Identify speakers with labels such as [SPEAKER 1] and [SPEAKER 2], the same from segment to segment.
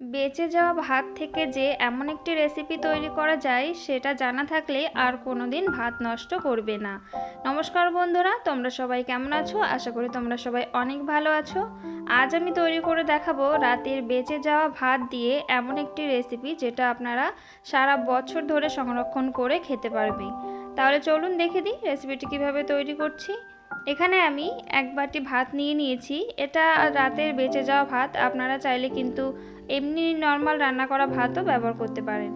[SPEAKER 1] বেঁচে যাওয়া ভাত থেকে যে এমন একটি রেসিপি তৈরি করা যায়, সেটা জানা থাকলে আর কোনো দিন ভাত নষ্ট করবে না। নমস্কার বন্ধুরা, তোমরা সবাই কেমন আছো? আশা করি তোমরা সবাই অনেক ভালো আছো। আজ আমি তৈরি করে দেখাবো রাতের বেঁচে যাওয়া ভাত দিয়ে এমন একটি রেসিপি যেটা আপনারা সারা বছর ধরে সংরক্ষণ করে খেতে পারবে তাহলে চলুন দেখে দিই রেসিপিটি কীভাবে তৈরি করছি। এখানে আমি এক বাটি ভাত নিয়ে নিয়েছি। এটা রাতের বেঁচে যাওয়া ভাত। আপনারা চাইলে কিন্তু এমনি নর্মাল রান্না করা ভাতও ব্যবহার করতে পারেন।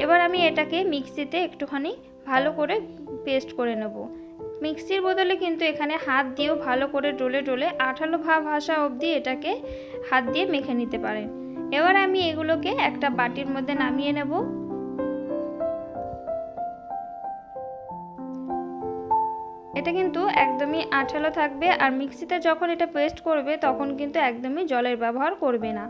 [SPEAKER 1] এবার আমি এটাকে মিক্সিতে একটুখানি ভালো করে পেস্ট করে নেব। মিক্সির বদলে কিন্তু এখানে হাত দিয়েও ভালো করে ডলে ডলে আঠালো ভাব আসা অবধি এটাকে হাত দিয়ে মেখে নিতে পারেন। এবার আমি এগুলোকে একটা বাটির মধ্যে নামিয়ে নেব। এটা কিন্তু একদমই আঠালো থাকবে আর মিক্সিতে যখন এটা পেস্ট করবে তখন কিন্তু একদমই জলের ব্যবহার করবে না।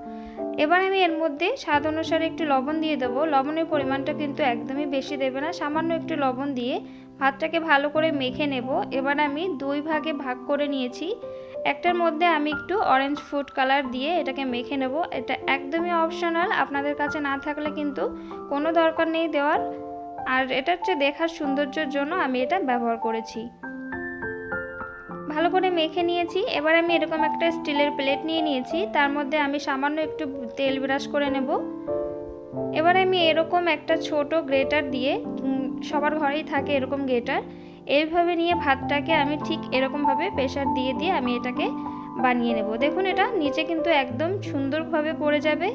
[SPEAKER 1] এবার আমি এর মধ্যে স্বাদ অনুসারে একটু লবণ দিয়ে দেবো। লবণের পরিমাণটা কিন্তু একদমই বেশি দেবে না। সামান্য একটু লবণ দিয়ে ভাতটাকে ভালো করে মেখে নেব। এবার আমি দুই ভাগে ভাগ করে নিয়েছি। একটার মধ্যে আমি একটু অরেঞ্জ ফুড কালার দিয়ে এটাকে মেখে নেব। এটা একদমই অপশনাল আপনাদের কাছে না থাকলে কিন্তু কোনো দরকার নেই দেওয়ার। আর এটা হচ্ছে দেখার সৌন্দর্যের জন্য আমি এটা ব্যবহার করেছি। ভালো করে মেখে নিয়েছি। এবার আমি এরকম একটা স্টিলের প্লেট নিয়ে নিয়েছি। তার মধ্যে আমি সামান্য একটু তেল ব্রাশ করে নেব। এবার আমি এরকম একটা ছোট গ্রেটার দিয়ে সবার ঘরেই থাকে এরকম গ্রেটার। এইভাবে নিয়ে ভাতটাকে আমি ঠিক এরকমভাবে প্রেশার দিয়ে দিয়ে আমি এটাকে বানিয়ে নেব। দেখুন এটা নিচে কিন্তু একদম সুন্দরভাবে পড়ে যাবে।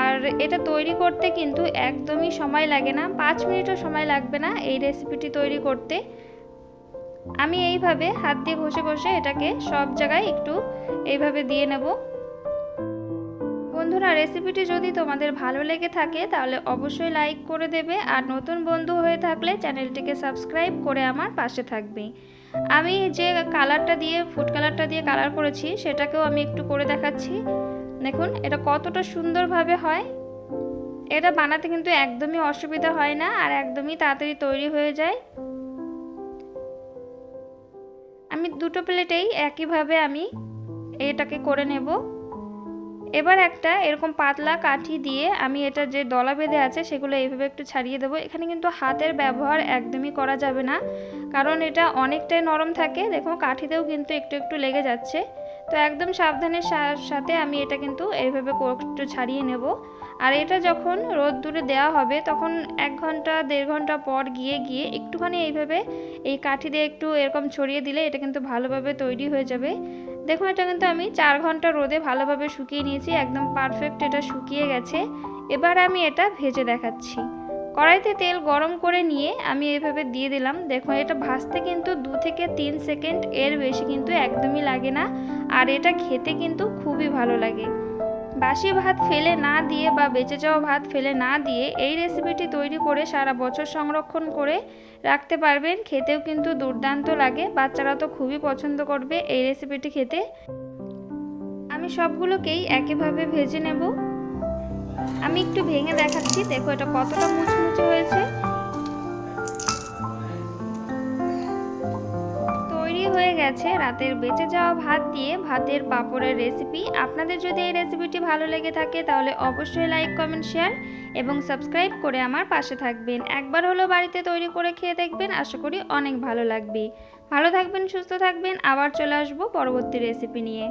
[SPEAKER 1] আর এটা তৈরি করতে কিন্তু একদমই সময় লাগে না। পাঁচ মিনিটও সময় লাগবে না এই রেসিপিটি তৈরি করতে। আমি এইভাবে হাত দিয়ে ঘষে ঘষে এটাকে সব জায়গায় একটু এইভাবে দিয়ে নেব। বন্ধুরা, রেসিপিটি যদি তোমাদের ভালো লেগে থাকে, তাহলে অবশ্যই লাইক করে দেবে। আর নতুন বন্ধু হয়ে থাকলে চ্যানেলটিকে সাবস্ক্রাইব করে আমার পাশে থাকবে। আমি যে কালারটা দিয়ে, ফুড কালারটা দিয়ে কালার করেছি, সেটাকেও আমি একটু করে দেখাচ্ছি। দেখুন, এটা কতটা সুন্দরভাবে হয়। এটা বানাতে কিন্তু একদমই অসুবিধা হয় না, আর একদমই তাড়াতাড়ি তৈরি হয়ে যায়। আমি দুটো প্লেটেই একইভাবে আমি এটাকে করে নেব। এবার একটা এরকম পাতলা কাঠি দিয়ে আমি এটা যে দলা বেঁধে আছে সেগুলো এইভাবে একটু ছাড়িয়ে দেবো। এখানে কিন্তু হাতের ব্যবহার একদমই করা যাবে না, কারণ এটা অনেকটাই নরম থাকে। দেখো কাঠিতেও কিন্তু একটু একটু লেগে যাচ্ছে। তো একদম সাবধানের সাথে আমি এটা কিন্তু এইভাবে একটু ছাড়িয়ে নেব। আর এটা যখন রোদ দূরে দেওয়া হবে, তখন এক ঘণ্টা, দেড় ঘণ্টা পর গিয়ে গিয়ে একটুখানি এইভাবে এই কাঠি দিয়ে একটু এরকম ছড়িয়ে দিলে এটা কিন্তু ভালোভাবে তৈরি হয়ে যাবে। দেখুন, এটা কিন্তু আমি চার ঘণ্টা রোদে ভালোভাবে শুকিয়ে নিয়েছি, একদম পারফেক্ট এটা শুকিয়ে গেছে। এবার আমি এটা ভেজে দেখাচ্ছি। কড়াইতে তেল গরম করে নিয়ে আমি এভাবে দিয়ে দিলাম। দেখুন, এটা ভাজতে কিন্তু দু থেকে তিন সেকেন্ড এর বেশি কিন্তু একদমই লাগে না। আর এটা খেতে কিন্তু খুবই ভালো লাগে। বাসি ভাত ফেলে না দিয়ে বা বেঁচে যাওয়া ভাত ফেলে না দিয়ে এই রেসিপিটি তৈরি করে সারা বছর সংরক্ষণ করে রাখতে পারবেন। খেতেও কিন্তু দুর্দান্ত লাগে। বাচ্চারা তো খুবই পছন্দ করবে এই রেসিপিটি খেতে। আমি সবগুলোকেই একইভাবে ভেজে নেব। আমি একটু ভেঙে দেখাচ্ছি। দেখো এটা কতটা মুচমুচে হয়েছে। হয়ে গেছে। রাতের বেঁচে যাওয়া ভাত দিয়ে ভাতের পাঁপড়ের রেসিপি আপনাদের যদি এই রেসিপিটি ভালো লেগে থাকে, তাহলে অবশ্যই লাইক কমেন্ট শেয়ার এবং সাবস্ক্রাইব করে আমার পাশে থাকবেন। একবার হলো বাড়িতে তৈরি করে খেয়ে দেখবেন, আশা করি অনেক ভালো লাগবে। ভালো থাকবেন, সুস্থ থাকবেন। আবার চলে আসব পরবর্তী রেসিপি নিয়ে।